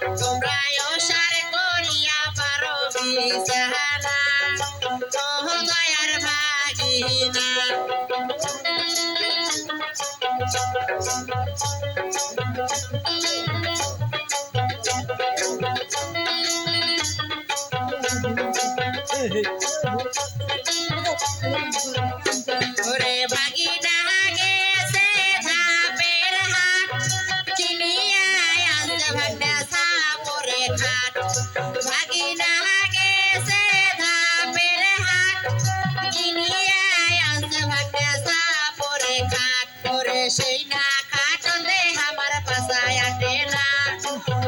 তোমরা ওসার করিয়া পারো বিছানা। ওহ দয়ার ভাগিনা ওরে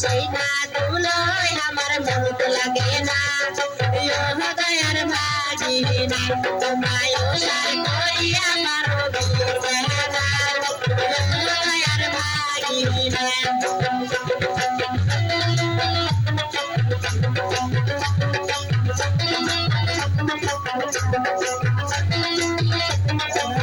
সেই না দুলই আমার মন তো লাগে না ইয়ো দয়ার ভাগিনা তোমায় ওসার করিয়া মারো বিছানা দয়ার ভাগিনা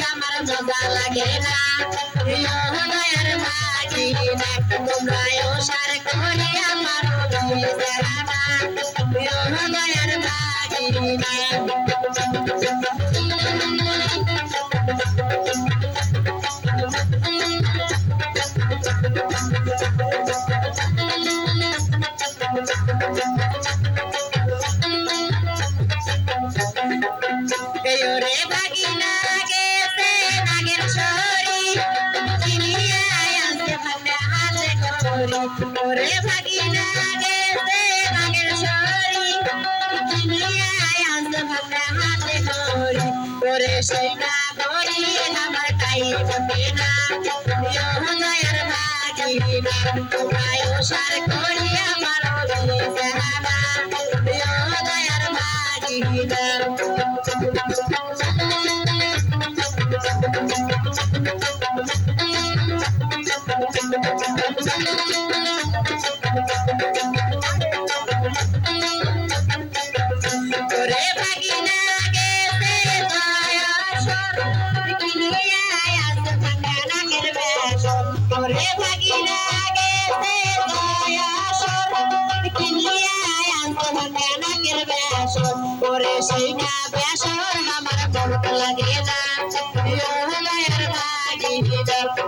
না আমার মজা লাগে না দয়ার ভাগিনা তোমরা ওসার করে আমার বিছানা ইয়ো দয়ার ভাগিনা ওরে ওরে ভাগিনা গেছে নাগের সরি। কিনিয়া আনতে ভাগনা হাতে করি ওরে সেই না করি আমার তাই বকে না। দয়ার ভাগিনা, তোমায় ওসার করি, আমার বিছানা দয়ার ভাগিনা ওরে ভাগিনা। সেই না বেসর আমার বড় লাগে না।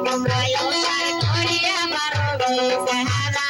তোমরা করিয়া মারো বিছানা